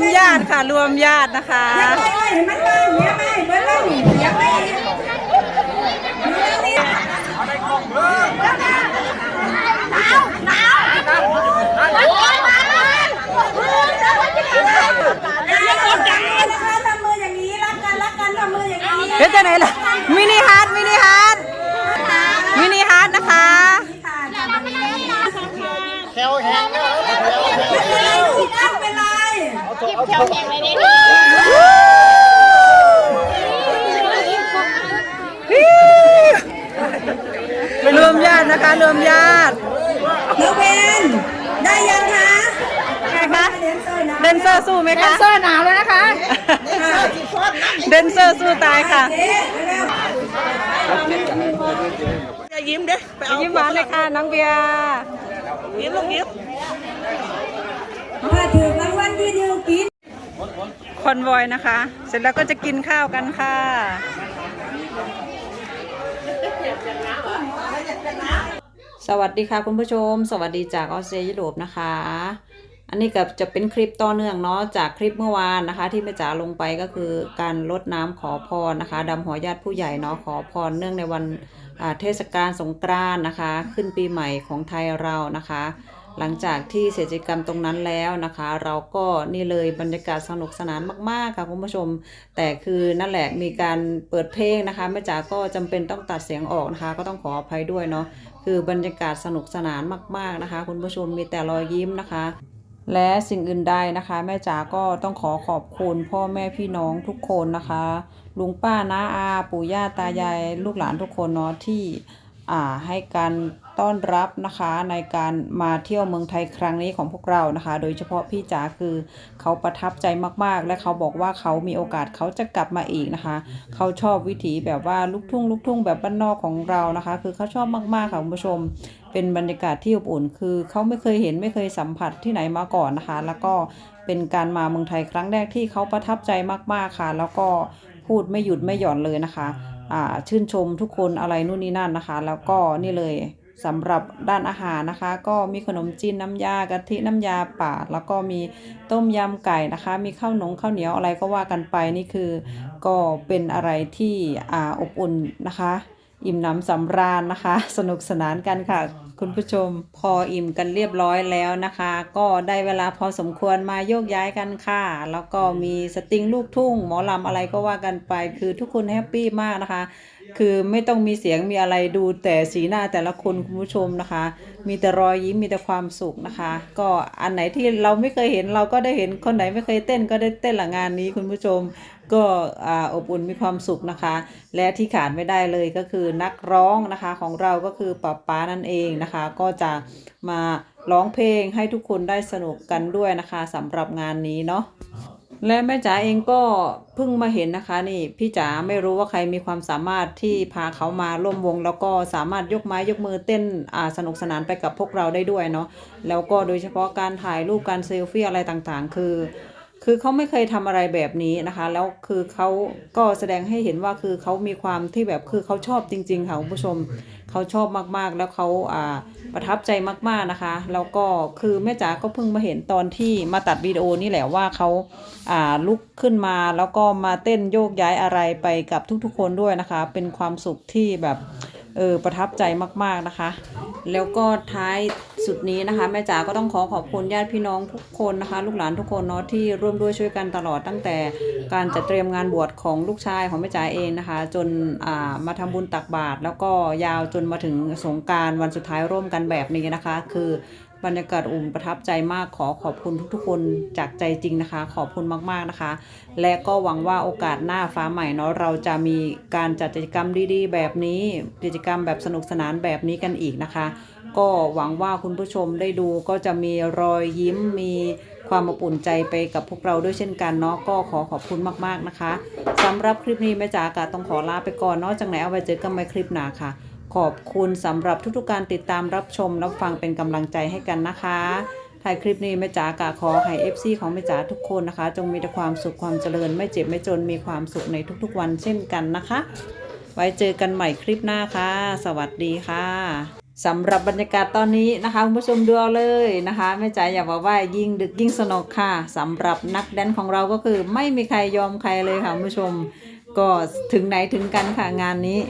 มญาติค่ะ รวมญาตินะคะ ยังไม่ไม่มันบ้างเนี่ยไม่เบิ้ลเลยยังไม่นะคะทำมืออย่างนี้รักกันรักกันทำมืออย่างนี้เดี๋ยวจะไหนล่ะมินิฮาร์ดมินิฮาร์ดมินิฮาร์ดนะคะ ค่ะทำแบบนี้ แถวแห้งนะครับแถวแห้ง ไม่เป็นไร ไม่เป็นไรรวมญาตินะคะรวมญาติน้องเพนได้ยังคะไงคะเดนเซอร์นะเดนเซอร์สู้ไหมคะเสื้อหนาวแล้วนะคะเดนเซอร์สู้ตายค่ะจ๊เร็วอย่ายิ้มเด้ไปเอายิ้มหวานเลยค่ะน้องเบียร์ยิ้มลูกยิ้มมาถึงรางวัลที่หนึ่งกิน คอนวอยนะคะ เสร็จแล้วก็จะกินข้าวกันค่ะสวัสดีค่ะคุณผู้ชม สวัสดีจากออสเตรเลียยุโรปนะคะ อันนี้ก็จะเป็นคลิปต่อเนื่องเนาะจากคลิปเมื่อวานนะคะ ที่แม่จ๋าลงไปก็คือการลดน้ำขอพรนะคะดำหัวญาติผู้ใหญ่เนาะขอพรเนื่องในวันเทศกาลสงกรานต์นะคะ ขึ้นปีใหม่ของไทยเรานะคะ หลังจากที่เสร็จกิจกรรมตรงนั้นแล้วนะคะ เราก็นี่เลยบรรยากาศสนุกสนานมากๆค่ะคุณผู้ชม แต่คือนั่นแหละมีการเปิดเพลงนะคะแม่จ๋าก็จำเป็นต้องตัดเสียงออกนะคะ ก็ต้องขออภัยด้วยเนาะคือบรรยากาศสนุกสนานมาก ๆนะคะ คุณผู้ชมมีแต่รอยยิ้มนะคะและสิ่งอื่นใดนะคะ แม่จ๋าก็ต้องขอขอบคุณพ่อแม่พี่น้องทุกคนนะคะ ลุงป้าน้าอา ปู่ย่าตายาย ลูกหลานทุกคนเนาะที่ ให้การต้อนรับนะคะในการมาเที่ยวเมืองไทยครั้งนี้ของพวกเรานะคะ โดยเฉพาะพี่จ๋าคือเขาประทับใจมากๆ และเขาบอกว่าเขามีโอกาสเขาจะกลับมาอีกนะคะ เขาชอบวิถีแบบว่าลูกทุ่งลูกทุ่งแบบบ้านนอกของเรานะคะ คือเขาชอบมากๆค่ะคุณผู้ชม เป็นบรรยากาศที่อบอุ่น คือเขาไม่เคยเห็นไม่เคยสัมผัสที่ไหนมาก่อนนะคะ แล้วก็เป็นการมาเมืองไทยครั้งแรกที่เขาประทับใจมากๆค่ะ แล้วก็พูดไม่หยุดไม่หย่อนเลยนะคะ ชื่นชมทุกคนอะไรนู่นนี่นั่นนะคะ แล้วก็นี่เลยสำหรับด้านอาหารนะคะ ก็มีขนมจีนน้ำยากะทิน้ำยาป่า แล้วก็มีต้มยำไก่นะคะ มีข้าวหนงข้าวเหนียวอะไรก็ว่ากันไปนี่คือ ก็เป็นอะไรที่อ่าอบอุ่นนะคะ อิ่มหนำสำราญนะคะ สนุกสนานกันค่ะ คุณผู้ชมพออิ่มกันเรียบร้อยแล้วนะคะ ก็ได้เวลาพอสมควรมาโยกย้ายกันค่ะ แล้วก็มีสตริงลูกทุ่ง หมอลำอะไรก็ว่ากันไป คือทุกคนแฮปปี้มากนะคะ คือไม่ต้องมีเสียงมีอะไรดูแต่สีหน้าแต่ละคนคุณผู้ชมนะคะ มีแต่รอยยิ้มมีแต่ความสุขนะคะ ก็อันไหนที่เราไม่เคยเห็นเราก็ได้เห็นคนไหนไม่เคยเต้นก็ได้เต้นหละงงานนี้คุณผู้ชมก็อ่าอบอุ่นมีความสุขนะคะ และที่ขาดไม่ได้เลยก็คือนักร้องนะคะของเราก็คือป๊าป๊านั่นเองนะคะ ก็จะมาร้องเพลงให้ทุกคนได้สนุกกันด้วยนะคะสำหรับงานนี้เนาะ และแม่จ๋าเองก็เพิ่งมาเห็นนะคะ นี่พี่จ๋าไม่รู้ว่าใครมีความสามารถที่พาเขามาร่วมวง แล้วก็สามารถยกไม้ยกมือเต้นอ่าสนุกสนานไปกับพวกเราได้ด้วยเนาะแล้วก็โดยเฉพาะการถ่ายรูปการเซลฟี่อะไรต่างๆ คือ คือเขาไม่เคยทำอะไรแบบนี้นะคะ แล้วคือเขาก็แสดงให้เห็นว่าคือเขามีความที่แบบคือเขาชอบจริง ๆ ค่ะคุณผู้ชมเขาชอบมากๆ แล้วเขาอ่าประทับใจมากๆนะคะ แล้วก็คือแม่จ๋าก็เพิ่งมาเห็นตอนที่มาตัดวิดีโอนี่แหละว่าเขาอ่าลุกขึ้นมาแล้วก็มาเต้นโยกย้ายอะไรไปกับทุกๆ คนด้วยนะคะ เป็นความสุขที่แบบเออประทับใจมากๆนะคะ แล้วก็ท้าย สุดนี้นะคะ แม่จ๋าก็ต้องขอขอบคุณญาติพี่น้องทุกคนนะคะ ลูกหลานทุกคนเนาะที่ร่วมด้วยช่วยกันตลอดตั้งแต่การจัดเตรียมงานบวชของลูกชายของแม่จ๋าเองนะคะ จนมาทำบุญตักบาตรแล้วก็ยาวจนมาถึงสงการวันสุดท้ายร่วมกันแบบนี้นะคะ คือบรรยากาศอุ่นประทับใจมากขอขอบคุณทุกๆคนจากใจจริงนะคะ ขอบคุณมากๆนะคะ และก็หวังว่าโอกาสหน้าฟ้าใหม่เนาะเราจะมีการจัดกิจกรรมดีๆ แบบนี้กิจกรรมแบบสนุกสนานแบบนี้กันอีกนะคะ ก็หวังว่าคุณผู้ชมได้ดูก็จะมีรอยยิ้มมีความอบอุ่นใจไปกับพวกเราด้วยเช่นกันเนาะก็ขอขอบคุณมากๆนะคะสำหรับคลิปนี้แม่จ๋ากะต้องขอลาไปก่อนเนาะจากไหนเอาไว้เจอกันใหม่คลิปหน้าค่ะ ขอบคุณสำหรับทุกๆการติดตามรับชมรับฟังเป็นกำลังใจให้กันนะคะถ่ายคลิปนี้แม่จ๋ากะขอให้ FC ของแม่จ๋าทุกคนนะคะ จงมีแต่ความสุขความเจริญไม่เจ็บไม่จนมีความสุขในทุกๆวันเช่นกันนะคะ ไว้เจอกันใหม่คลิปหน้าค่ะ สวัสดีค่ะ สำหรับบรรยากาศตอนนี้นะคะคุณผู้ชมดูเอาเลยนะคะแม่จ๋าอยากบอกว่ายิ่งดึกยิ่งสนุกค่ะสำหรับนักแดนของเราก็คือไม่มีใครยอมใครเลยค่ะคุณผู้ชม ก็ถึงไหนถึงกันค่ะงานนี้